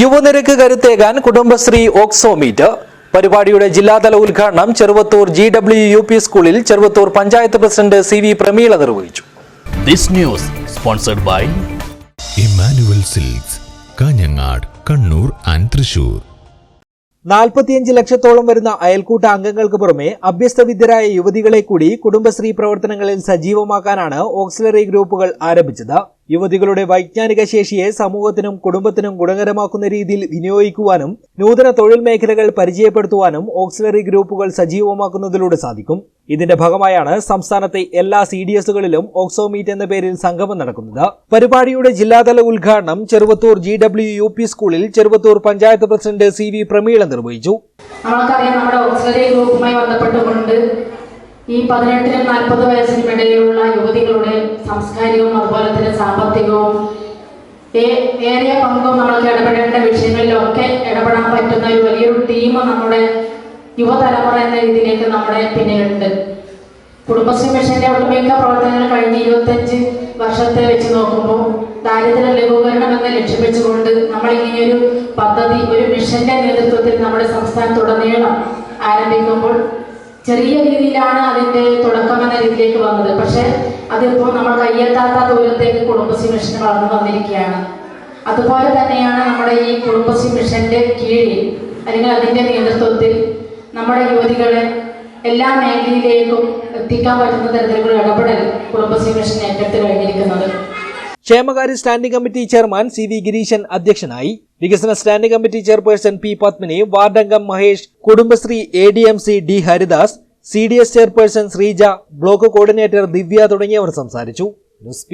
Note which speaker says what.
Speaker 1: യുവനിരക്ക് കരുത്തേകാൻ കുടുംബശ്രീ ഓക്സോമീറ്റ് പരിപാടിയുടെ ജില്ലാതല ഉദ്ഘാടനം Cheruvathur G W U P സ്കൂളിൽ Cheruvathur panchayat president C V Prameela നിർവഹിച്ചു.
Speaker 2: This news sponsored by
Speaker 3: Emmanuel Silks Kanhangad Kannur and Thrissur
Speaker 1: നാൽപ്പത്തിയഞ്ച് ലക്ഷത്തോളം വരുന്ന അയൽക്കൂട്ട അംഗങ്ങൾക്ക് പുറമെ അഭ്യസ്തവിദ്യരായ യുവതികളെ കൂടി കുടുംബശ്രീ പ്രവർത്തനങ്ങളിൽ സജീവമാക്കാനാണ് ഓക്സിലറി ഗ്രൂപ്പുകൾ ആരംഭിച്ചത്. യുവതികളുടെ വൈജ്ഞാനിക ശേഷിയെ സമൂഹത്തിനും കുടുംബത്തിനും ഗുണകരമാക്കുന്ന രീതിയിൽ വിനിയോഗിക്കുവാനും നൂതന തൊഴിൽ മേഖലകൾ പരിചയപ്പെടുത്തുവാനും ഓക്സിലറി ഗ്രൂപ്പുകൾ സജീവമാക്കുന്നതിലൂടെ സാധിക്കും. ഇതിന്റെ ഭാഗമായാണ് സംസ്ഥാനത്തെ എല്ലാ സി ഡി എസുകളിലും ഓക്സോമീറ്റ് എന്ന പേരിൽ സംഗമം നടക്കുന്നത്. പരിപാടിയുടെ ജില്ലാതല ഉദ്ഘാടനം Cheruvathur G W U P സ്കൂളിൽ Cheruvathur panchayat president C V Prameela നിർവഹിച്ചു.
Speaker 4: നമുക്കറിയാം നമ്മുടെ ഓക്സിലറി ഗ്രൂപ്പുമായി ബന്ധപ്പെട്ടുകൊണ്ട് ഈ പതിനെട്ടിനും നാൽപ്പത് വയസ്സിനും ഇടയിലുള്ള യുവതികളുടെ സാംസ്കാരികവും അതുപോലെ തന്നെ സാമ്പത്തികവും ഏറിയ പങ്കും നമ്മൾക്ക് ഇടപെടേണ്ട വിഷയങ്ങളിലൊക്കെ ഇടപെടാൻ പറ്റുന്ന ഒരു വലിയൊരു ടീം നമ്മുടെ യുവതലമുറ എന്ന രീതിയിലേക്ക് നമ്മുടെ പിന്നിലുണ്ട്. കുടുംബശ്രീ മിഷന്റെ ഒട്ടുമിക്ക പ്രവർത്തനങ്ങൾ കഴിഞ്ഞ ഇരുപത്തഞ്ച് വർഷത്തെ വെച്ച് നോക്കുമ്പോൾ ദാരിദ്ര്യ ലഘൂകരണം എന്ന് ലക്ഷ്യം നമ്മൾ ഇങ്ങനെയൊരു പദ്ധതി ഒരു മിഷന്റെ നേതൃത്വത്തിൽ നമ്മുടെ സംസ്ഥാനത്തുടനീളം ആരംഭിക്കുമ്പോൾ ചെറിയ രീതിയിലാണ് അതിന്റെ തുടക്കം എന്ന രീതിയിലേക്ക് വന്നത്. പക്ഷെ അതിപ്പോ നമ്മൾ കയ്യെത്താത്ത ദൂരത്തേക്ക് കുടുംബശ്രീ മിഷൻ വളർന്നു വന്നിരിക്കുകയാണ്. അതുപോലെ തന്നെയാണ് നമ്മുടെ ഈ കുടുംബശ്രീ മിഷന്റെ കീഴിൽ അല്ലെങ്കിൽ അതിന്റെ നേതൃത്വത്തിൽ നമ്മുടെ യുവതികളെ എല്ലാ മേഖലയിലേക്കും എത്തിക്കാൻ പറ്റുന്ന തരത്തിലുള്ള ഇടപെടൽ കുടുംബശ്രീ മിഷൻ ഏറ്റെടുത്ത് കഴിഞ്ഞിരിക്കുന്നത്.
Speaker 1: ക്ഷേമകാര്യ standing committee chairman C V Gireeshan അധ്യക്ഷനായി. വികസന standing committee chairperson P Padmini വാർഡംഗം Mahesh Kudumbashree A D M C D Haridas C D S chairperson Sreeja block coordinator Divya തുടങ്ങിയവർ സംസാരിച്ചു. ന്യൂസ്